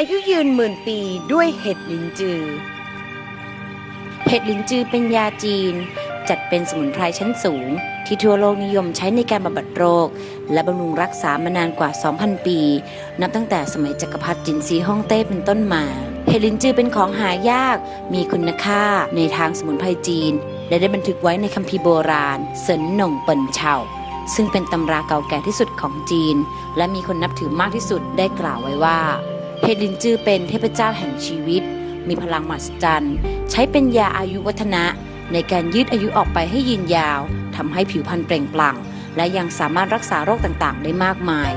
อายุยืนหมื่นปีด้วยเห็ดลินจือ เห็ดลินจือเป็นยาจีน จัดเป็นสมุนไพรชั้นสูง ที่ทั่วโลกนิยมใช้ในการบำบัดโรค และบำรุงรักษามานานกว่า 2,000 ปี นับตั้งแต่สมัยจักรพรรดิจินซีฮ่องเต้เป็นต้นมา เห็ดลินจือเป็นของหายาก มีคุณค่าในทางสมุนไพรจีน และได้บันทึกไว้ในคัมภีร์โบราณเซินหน่งเปิ่นเฉาซึ่งเป็นตำราเก่าแก่ที่สุดของจีน และมีคนนับถือมากที่สุดได้กล่าวไว้ว่า เฮลินจือเป็นเทพเจ้าแห่งชีวิต มีพลังมหัศจรรย์ ใช้เป็นยาอายุวัฒนะ ในการยืดอายุออกไปให้ยืนยาว ทำให้ผิวพรรณเปล่งปลั่ง และยังสามารถรักษาโรคต่างๆ ได้มากมาย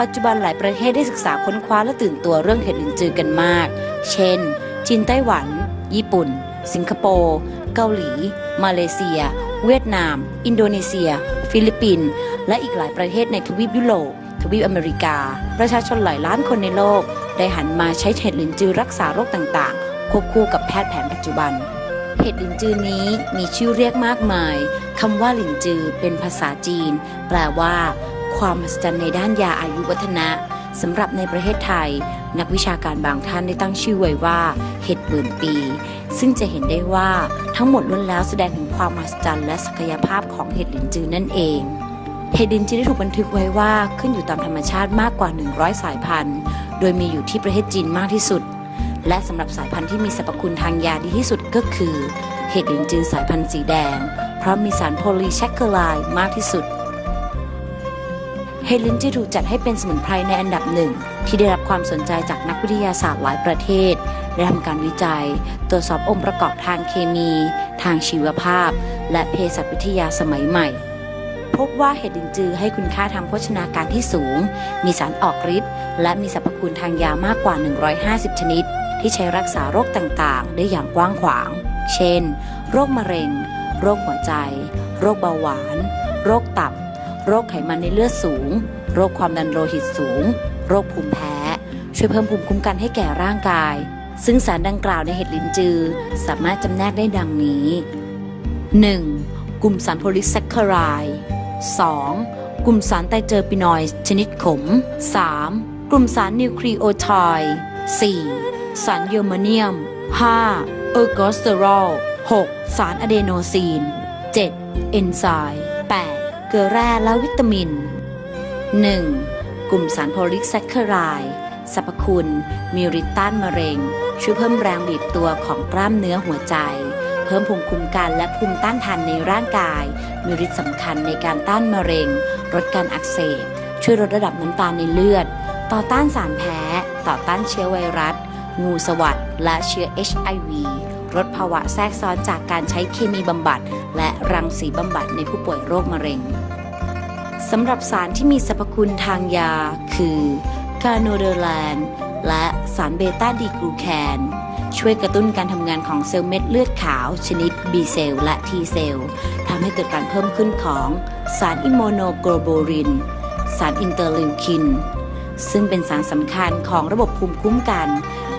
ปัจจุบันหลายประเทศได้ศึกษาค้นคว้าและตื่นตัวเรื่องเห็ดลินจือกันมาก เช่น จีนไต้หวัน ญี่ปุ่น สิงคโปร์ เกาหลี มาเลเซีย เวียดนาม อินโดนีเซีย ฟิลิปปินส์ และอีกหลายประเทศในทวีปยุโรป ทวีปอเมริกา ประชาชนหลายล้านคนในโลก ได้หันมาใช้เห็ดลินจือรักษาโรคต่างๆ ควบคู่กับแพทย์แผนปัจจุบัน เห็ดลินจือนี้มีชื่อเรียกมากมายคำว่าลินจือเป็นภาษาจีน แปลว่า ความมหัศจรรย์ในด้านยาอายุวัฒนะสำหรับในประเทศไทย นักวิชาการบางท่านได้ตั้งชื่อไว้ว่า เห็ดหมื่นปี ซึ่งจะเห็นได้ว่าทั้งหมดล้วนแล้วแสดงถึงความมหัศจรรย์และศักยภาพของเห็ดหลินจือนั่นเอง เห็ดลินจือได้ถูกบันทึกไว้ว่าขึ้นอยู่ตามธรรมชาติมากกว่า 100 สายพันธุ์ โดยมีอยู่ที่ประเทศจีนมากที่สุด และสำหรับสายพันธุ์ที่มีสรรพคุณทางยาดีที่สุดก็คือ เห็ดลินจือสายพันธุ์สีแดง เพราะมีสารโพลีแชคเกอไรด์มากที่สุดเฮดลินจือถูกจัดให้เป็นสมุนไพรในอันดับหนึ่งที่ได้รับความสนใจจากนักวิทยาศาสตร์หลายประเทศ ได้ทำการวิจัย ตรวจสอบองค์ประกอบทางเคมี ทางชีวภาพ และเภสัชวิทยาสมัยใหม่ พบว่าเห็ดลินจือให้คุณค่าทางโภชนาการที่สูง มีสารออกฤทธิ์และมีสรรพคุณทางยามากกว่า 150 ชนิด ที่ใช้รักษาโรคต่างๆ ได้อย่างกว้างขวาง เช่น โรคมะเร็ง โรคหัวใจ โรคเบาหวาน โรคตับ โรคไขมันในเลือดสูง โรคความดันโลหิตสูง โรคภูมิแพ้ ช่วยเพิ่มภูมิคุ้มกันให้แก่ร่างกาย ซึ่งสารดังกล่าวในเห็ดลินจือ สามารถจำแนกได้ดังนี้ 1. กลุ่มสารโพลิแซคคาราย 2. กลุ่มสารไตเจอร์ปินอยด์ชนิดขม 3. กลุ่มสารนิวคลีโอไทด์ 4. สารเยอร์มาเนียม 5. เออร์โกสเตอรอล 6. สารอะเดโนซีน 7. เอนไซม์ 8. เกลือแร่และวิตามิน 1. กลุ่มสารโพลิแซคคารายสรรพคุณ มีฤทธิ์ต้านมะเร็ง ช่วยเพิ่มแรงบีบตัวของกล้ามเนื้อหัวใจ เพิ่มภูมิคุ้มกันและภูมิต้านทานในร่างกาย มีฤทธิ์สำคัญในการต้านมะเร็งลดการอักเสบ ช่วยลดระดับน้ำตาลในเลือด ต่อต้านสารแพ้ ต่อต้านเชื้อไวรัส งูสวัสดและเชื้อ HIV ลดภาวะแทรกซ้อนจากการใช้เคมีบำบัด และรังสีบำบัดในผู้ป่วยโรคมะเร็งสำหรับสารที่มีสรรพคุณทางยาคือกาโนเดอร์แลนและสารเบต้าดีกรูแคน ช่วยกระตุ้นการทำงานของเซลล์เม็ดเลือดขาว ชนิด B เซลล์และ T เซลล์ทำให้เกิดการเพิ่มขึ้นของสารอิมโมโนโกลบูริน สารอินเตอร์ลิวคิน ซึ่งเป็นสารสำคัญของระบบภูมิคุ้มกัน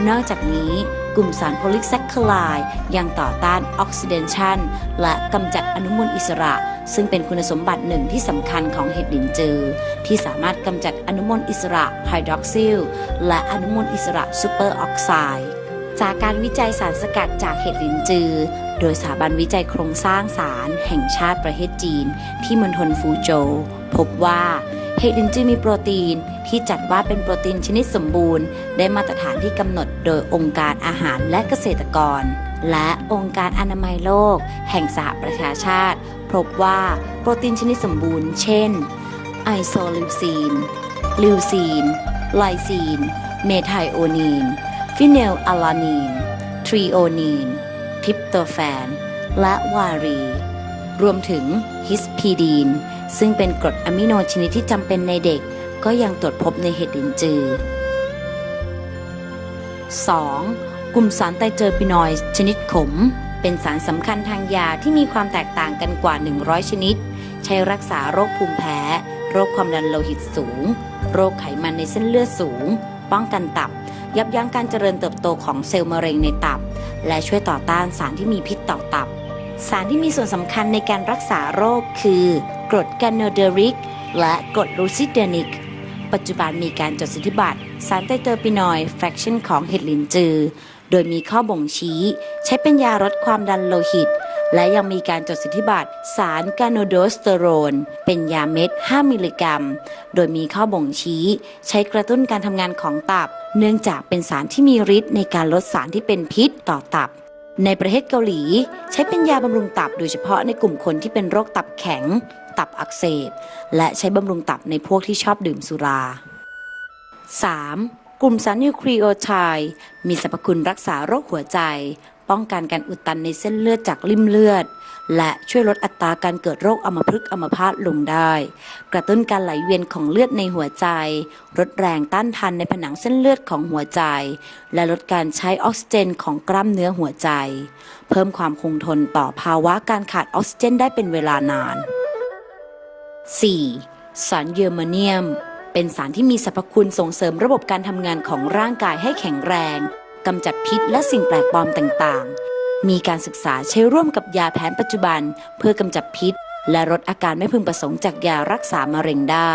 นอกจากนี้กลุ่มสารโพลิแซคคลายยังต่อต้านออกซิเดชันและกำจัดอนุมูลอิสระ ซึ่งเป็นคุณสมบัติหนึ่งที่สำคัญของเห็ดลินจือ ที่สามารถกำจัดอนุมูลอิสระไฮดรอกซิลและอนุมูลอิสระซูเปอร์ออกไซด์ จากการวิจัยสารสกัดจากเห็ดลินจือ โดยสถาบันวิจัยโครงสร้างสารแห่งชาติประเทศจีน ที่มณฑลฟูโจวพบว่าเห็ดลินจือมีโปรตีนที่จัดว่าเป็นโปรตีนชนิดสมบูรณ์ ได้มาตรฐานที่กำหนดโดยองค์การอาหารและเกษตรกร และองค์การอนามัยโลก แห่งสหประชาชาติ พบว่าโปรตีนชนิดสมบูรณ์ เช่น ไอโซลิวซีน ลิวซีน ไลซีน เมไทโอนีน ฟิเนลอะลานีน ทรีโอนีน ทิปโตแฟน และวารี รวมถึงฮิสพีดีน ซึ่งเป็นกรดอะมิโนชนิดที่จำเป็นในเด็ก ก็ยังตรวจพบในเห็ดลินจือ 2. กลุ่มสารไตรเจอร์ปินอยด์ชนิดขม เป็นสารสำคัญทางยาที่มีความแตกต่างกันกว่า 100 ชนิด ใช้รักษาโรคภูมิแพ้ โรคความดันโลหิตสูง โรคไขมันในเส้นเลือดสูง ป้องกันตับ ยับยั้งการเจริญเติบโตของเซลล์มะเร็งในตับ และช่วยต่อต้านสารที่มีพิษต่อตับ สารที่มีส่วนสำคัญในการรักษาโรคคือกรดแกนโนเดริก และกรดลูซิเดนิก ปัจจุบันมีการจดสิทธิบัตรสารไตเตอร์ปินอยด์แฟคชั่นของเห็ดลินจือ โดยมีข้อบ่งชี้ ใช้เป็นยาลดความดันโลหิต และยังมีการจดสิทธิบัตรสารกาโนโดสเตอโรน เป็นยาเม็ด 5 มิลลิกรัม โดยมีข้อบ่งชี้ ใช้กระตุ้นการทำงานของตับ เนื่องจากเป็นสารที่มีฤทธิ์ในการลดสารที่เป็นพิษต่อตับในประเทศเกาหลี ใช้เป็นยาบำรุงตับโดยเฉพาะในกลุ่มคนที่เป็นโรคตับแข็ง ตับอักเสบ และใช้บำรุงตับในพวกที่ชอบดื่มสุรา 3. กลุ่มสารนิวคลีโอไทด์มีสรรพคุณรักษาโรคหัวใจ ป้องกันการอุดตันในเส้นเลือดจากลิ่มเลือด และช่วยลดอัตราการเกิดโรคอัมพฤกษ์อัมพาตลงได้ กระตุ้นการไหลเวียนของเลือดในหัวใจ ลดแรงต้านทานในผนังเส้นเลือดของหัวใจ และลดการใช้ออกซิเจนของกล้ามเนื้อหัวใจ เพิ่มความคงทนต่อภาวะการขาดออกซิเจนได้เป็นเวลานาน 4. สารเยอร์มาเนียม เป็นสารที่มีสรรพคุณส่งเสริมระบบการทำงานของร่างกายให้แข็งแรง กำจัดพิษและสิ่งแปลกปลอมต่างๆ มีการศึกษาใช้ร่วมกับยาแผนปัจจุบัน เพื่อกำจัดพิษ และลดอาการไม่พึงประสงค์จากยารักษามะเร็งได้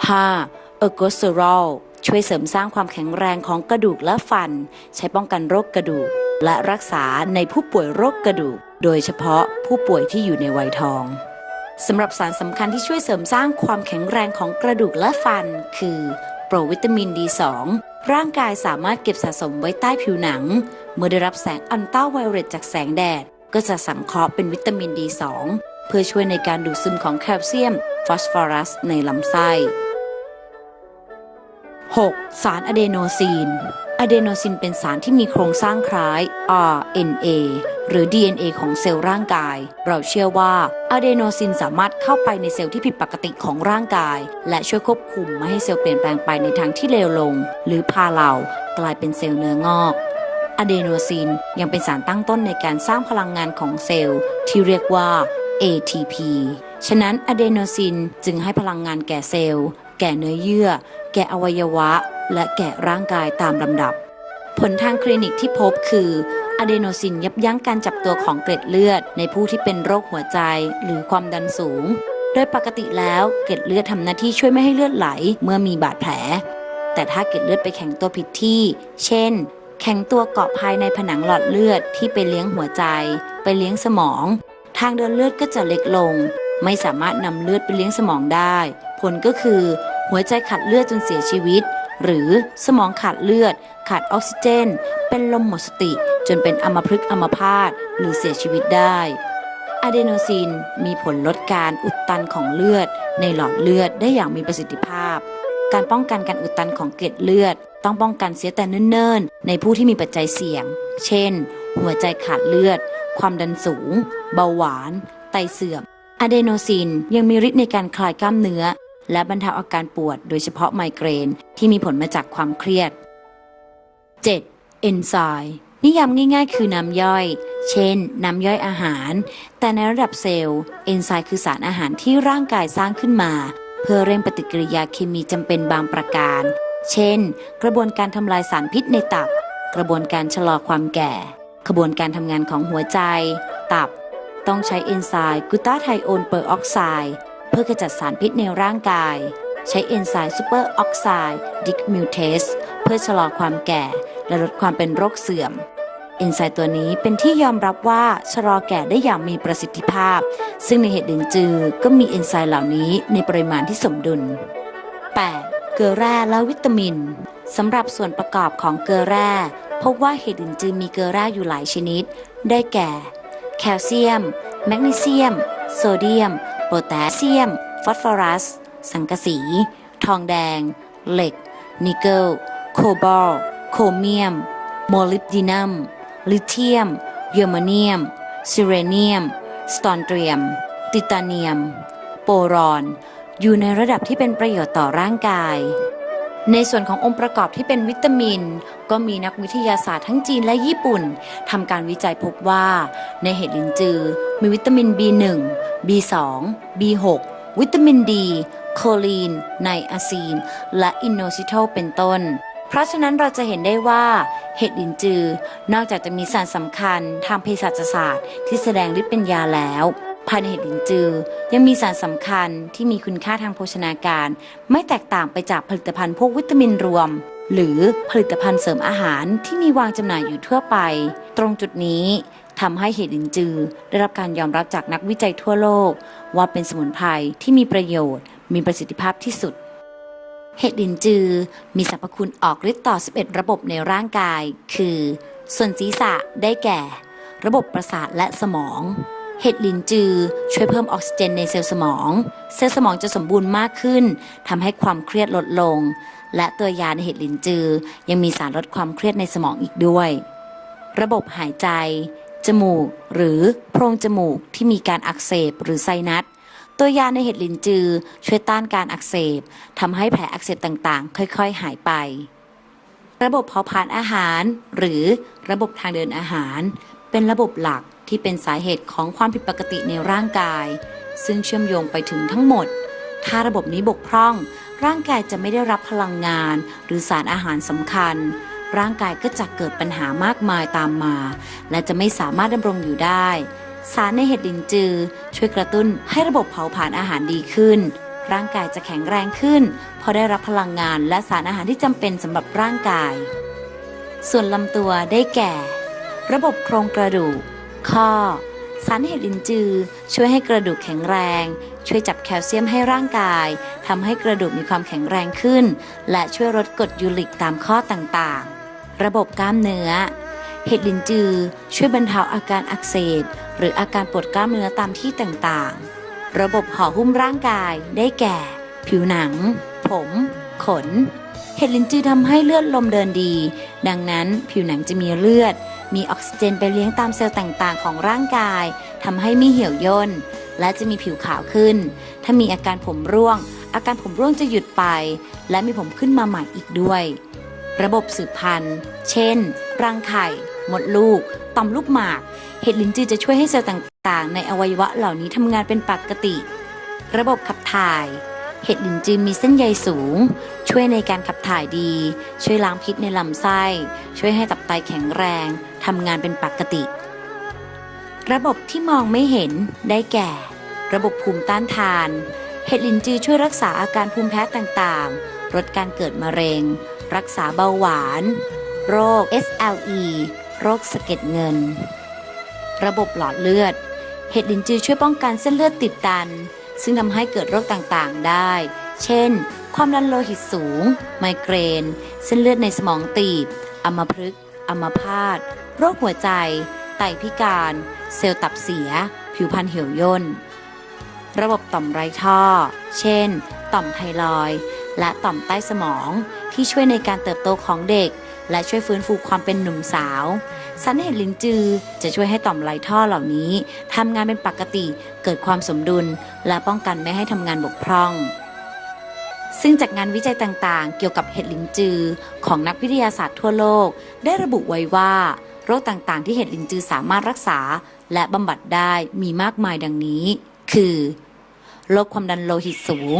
5. เออร์โกสเตอรอลช่วยเสริมสร้างความแข็งแรงของกระดูกและฟัน ใช้ป้องกันโรคกระดูก และรักษาในผู้ป่วยโรคกระดูก โดยเฉพาะผู้ป่วยที่อยู่ในวัยทองสำหรับสารสำคัญที่ช่วยเสริมสร้างความแข็งแรงของกระดูกและฟัน คือ โปรวิตามิน D2 ร่างกายสามารถเก็บสะสมไว้ใต้ผิวหนัง เมื่อได้รับแสงอัลตราไวโอเลตจากแสงแดด ก็จะสังเคราะห์เป็นวิตามิน D2 เพื่อช่วยในการดูดซึมของแคลเซียม ฟอสฟอรัส ในลำไส้ 6. สารอะเดโนซีน อะเดโนซินเป็นสารที่มีโครงสร้างคล้าย RNA หรือ DNA ของเซลล์ร่างกาย เราเชื่อว่าอะเดโนซินสามารถเข้าไปในเซลล์ที่ผิดปกติของร่างกาย และช่วยควบคุมไม่ให้เซลล์เปลี่ยนแปลงไปในทางที่เลวลง หรือพาเรากลายเป็นเซลล์เนื้องอกอะเดโนซินยังเป็นสารตั้งต้นในการสร้างพลังงานของเซลล์ ที่เรียกว่า ATP ฉะนั้นอะเดโนซินจึงให้พลังงานแก่เซลล์ แก่เนื้อเยื่อ แก่อวัยวะ และแก่ร่างกายตามลำดับ ผลทางคลินิกที่พบคืออะเดโนซินยับยั้งการจับตัวของเกล็ดเลือด ในผู้ที่เป็นโรคหัวใจหรือความดันสูง โดยปกติแล้วเกล็ดเลือดทำหน้าที่ช่วยไม่ให้เลือดไหลเมื่อมีบาดแผล แต่ถ้าเกล็ดเลือดไปแข็งตัวผิดที่ เช่น แข็งตัวเกาะภายในผนังหลอดเลือดที่ไปเลี้ยงหัวใจ ไปเลี้ยงสมอง ทางเดินเลือดก็จะเล็กลง ไม่สามารถนำเลือดไปเลี้ยงสมองได้ ผลก็คือ หัวใจขาดเลือดจนเสียชีวิต หรือสมองขาดเลือด ขาดออกซิเจน เป็นลมหมดสติ จนเป็นอัมพฤกษ์อัมพาตหรือเสียชีวิตได้อะเดโนซินมีผลลดการอุดตันของเลือด ในหลอดเลือดได้อย่างมีประสิทธิภาพ การป้องกันการอุดตันของเกล็ดเลือด ต้องป้องกันเสียแต่เนิ่นๆ ในผู้ที่มีปัจจัยเสี่ยง เช่น หัวใจขาดเลือด ความดันสูง เบาหวาน ไตเสื่อมอะเดโนซินยังมีฤทธิ์ในการคลายกล้ามเนื้อ และบรรเทาอาการปวดโดยเฉพาะไมเกรนที่มีผลมาจากความเครียด 7. เอนไซม์นิยามง่ายๆ คือน้ำย่อย เช่น น้ำย่อยอาหาร แต่ในระดับเซลล์เอนไซม์คือสารอาหารที่ร่างกายสร้างขึ้นมา เพื่อเร่งปฏิกิริยาเคมีจำเป็นบางประการ เช่น กระบวนการทำลายสารพิษในตับ กระบวนการชะลอความแก่กระบวนการทำงานของหัวใจ ตับ ต้องใช้เอนไซม์กูตาไทโอนเปอร์ออกไซด์ พื่อกระจัดสารพิษในร่างกาย ใช้เอนไซม์ซูเปอร์ออกไซด์ดิกมิวเทสเพื่อชะลอความแก่ และลดความเป็นโรคเสื่อม เอนไซม์ตัวนี้เป็นที่ยอมรับว่าชะลอแก่ได้อย่างมีประสิทธิภาพ ซึ่งในเห็ดลินจือก็มีเอนไซม์เหล่านี้ในปริมาณที่สมดุล 8. เกลือแร่และวิตามินสำหรับส่วนประกอบของเกลือแร่พบว่าเห็ดลินจือมีเกลือแร่อยู่หลายชนิด ได้แก่ แคลเซียม แมกนีเซียม โซเดียม โพแทสเซียม ฟอสฟอรัส สังกะสี ทองแดง เหล็ก นิกเกิล โคบอล โครเมียม โมลิบดีนัม ลิเธียม เยอร์มาเนียม ซิเรเนียม สตอนเตรียม ติตาเนียม โปรอน อยู่ในระดับที่เป็นประโยชน์ต่อร่างกาย ในส่วนขององค์ประกอบที่เป็นวิตามิน ก็มีนักวิทยาศาสตร์ทั้งจีนและญี่ปุ่นทำการวิจัยพบว่า ในเห็ดลินจือ มีวิตามิน B1 B2 B6 วิตามินดี โคลีน ไนอาซีน และอินโนซิโทลเป็นต้น เพราะฉะนั้นเราจะเห็นได้ว่า เห็ดลินจือ นอกจากจะมีสารสำคัญทางเภสัชศาสตร์ที่แสดงฤทธิ์เป็นยาแล้ว ภายในเห็ดลินจือ ยังมีสารสำคัญที่มีคุณค่าทางโภชนาการ ไม่แตกต่างไปจากผลิตภัณฑ์พวกวิตามินรวม หรือผลิตภัณฑ์เสริมอาหารที่มีวางจำหน่ายอยู่ทั่วไป ตรงจุดนี้ทำให้เห็ดลินจือ ได้รับการยอมรับจากนักวิจัยทั่วโลก ว่าเป็นสมุนไพรที่มีประโยชน์ มีประสิทธิภาพที่สุด เห็ดลินจือ มีสรรพคุณออกฤทธิ์ต่อ 11 ระบบในร่างกาย คือ ส่วนศีรษะได้แก่ ระบบประสาทและสมอง เห็ดลินจือช่วยเพิ่มออกซิเจนในเซลล์สมอง เซลล์สมองจะสมบูรณ์มากขึ้นทำให้ความเครียดลดลง และตัวยาในเห็ดลินจือ ยังมีสารลดความเครียดในสมองอีกด้วย ระบบหายใจ จมูก หรือโพรงจมูกที่มีการอักเสบหรือไซนัสตัวยาในเห็ดลินจือ ช่วยต้านการอักเสบทำให้แผลอักเสบต่างๆ ค่อย ๆ หายไป ระบบเผาผลาญอาหาร หรือระบบทางเดินอาหาร เป็นระบบหลัก ที่เป็นสาเหตุของความผิดปกติในร่างกาย ซึ่งเชื่อมโยงไปถึงทั้งหมด ถ้าระบบนี้บกพร่อง ร่างกายจะไม่ได้รับพลังงาน หรือสารอาหารสำคัญ ร่างกายก็จะเกิดปัญหามากมายตามมา และจะไม่สามารถดำรงอยู่ได้ สารในเห็ดลินจือ ช่วยกระตุ้นให้ระบบเผาผลาญอาหารดีขึ้น ร่างกายจะแข็งแรงขึ้นเพราะได้รับพลังงานและสารอาหารที่จำเป็นสำหรับร่างกาย ส่วนลำตัวได้แก่ ระบบโครงกระดูก ข้อสารเห็ดลินจือ ช่วยให้กระดูกแข็งแรง ช่วยจับแคลเซียมให้ร่างกายทำให้กระดูกมีความแข็งแรงขึ้น และช่วยลดกรดยูริกตามข้อต่างๆ ระบบกล้ามเนื้อ เห็ดลินจือ ช่วยบรรเทาอาการอักเสบหรืออาการปวดกล้ามเนื้อตามที่ต่างๆ ระบบห่อหุ้มร่างกายได้แก่ ผิวหนัง ผม ขน เห็ดลินจือทำให้เลือดลมเดินดี ดังนั้นผิวหนังจะมีเลือด มีออกซิเจนไปเลี้ยงตามเซลล์ต่างๆ ของร่างกายทำให้ไม่เหี่ยวย่น และจะมีผิวขาวขึ้น ถ้ามีอาการผมร่วง อาการผมร่วงจะหยุดไป และมีผมขึ้นมาใหม่อีกด้วย ระบบสืบพันธุ์ เช่น รังไข่ มดลูก ต่อมลูกหมาก เห็ดลินจือจะช่วยให้เซลล์ต่างๆ ในอวัยวะเหล่านี้ทำงานเป็นปกติ ระบบขับถ่าย เห็ดลินจือมีเส้นใยสูง ช่วยในการขับถ่ายดี ช่วยล้างพิษในลำไส้ ช่วยให้ตับไตแข็งแรงทำงานเป็นปกติ ระบบที่มองไม่เห็นได้แก่ ระบบภูมิต้านทาน เห็ดลินจือช่วยรักษาอาการภูมิแพ้ต่างๆลดการเกิดมะเร็ง รักษาเบาหวาน โรค SLE โรคสะเก็ดเงิน ระบบหลอดเลือด เห็ดลินจือช่วยป้องกันเส้นเลือดติดตัน ซึ่งทำให้เกิดโรคต่างๆได้ เช่น ความดันโลหิตสูง ไมเกรน เส้นเลือดในสมองตีบ อัมพฤกษ์อัมพาต โรคหัวใจ ไตพิการ เซลล์ตับเสีย ผิวพรรณเหี่ยวย่น ระบบต่อมไรท่อ เช่น ต่อมไทรอย และต่อมใต้สมองที่ช่วยในการเติบโตของเด็ก และช่วยฟื้นฟูความเป็นหนุ่มสาว สารเห็ดลินจือจะช่วยให้ต่อมไรท่อเหล่านี้ทำงานเป็นปกติเกิดความสมดุล และป้องกันไม่ให้ทำงานบกพร่อง ซึ่งจากงานวิจัยต่างๆ เกี่ยวกับเห็ดลินจือของนักวิทยาศาสตร์ทั่วโลก ได้ระบุไว้ว่า โรคต่างๆ ที่เห็ดลินจือสามารถรักษา และบำบัดได้มีมากมายดังนี้ คือโรคความดันโลหิตสูง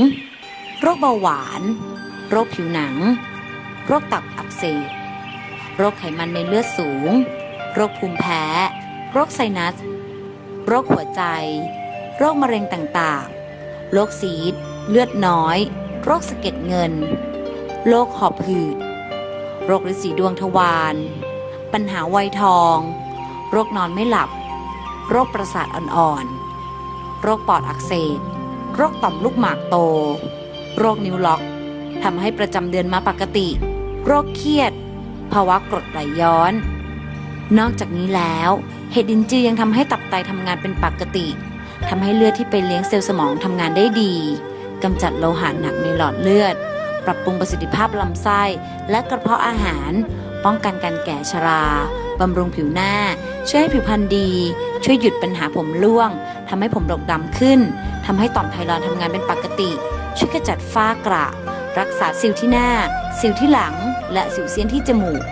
โรคเบาหวาน โรคผิวหนัง โรคตับอักเสบ โรคไขมันในเลือดสูง โรคภูมิแพ้ โรคไซนัส โรคหัวใจ โรคมะเร็งต่างๆ โรคซีด เลือดน้อย โรคสะเก็ดเงิน โรคหอบหืด โรคฤาษีดวงทวาร ปัญหาวัยทอง โรคนอนไม่หลับ โรคประสาทอ่อนๆ โรคปอดอักเสบ โรคต่อมลูกหมากโต โรคนิ้วล็อกทำให้ประจำเดือนมาปกติ โรคเครียด ภาวะกรดไหลย้อน นอกจากนี้แล้ว เห็ดดินจือยังทำให้ตับไตทำงานเป็นปกติทำให้เลือดที่ไปเลี้ยงเซลล์สมองทำงานได้ดีกำจัดโลหะหนักในหลอดเลือด ปรับปรุงประสิทธิภาพลำไส้ และกระเพาะอาหาร ป้องกันการแก่ชราบำรุงผิวหน้า ช่วยให้ผิวพรรณดี ช่วยหยุดปัญหาผมร่วงทำให้ผมดกดำขึ้นทำให้ต่อมไทรอยด์ทำงานเป็นปกติ ช่วยกระจัดฝ้ากระ รักษาสิวที่หน้า สิวที่หลัง และสิวเซียนที่จมูก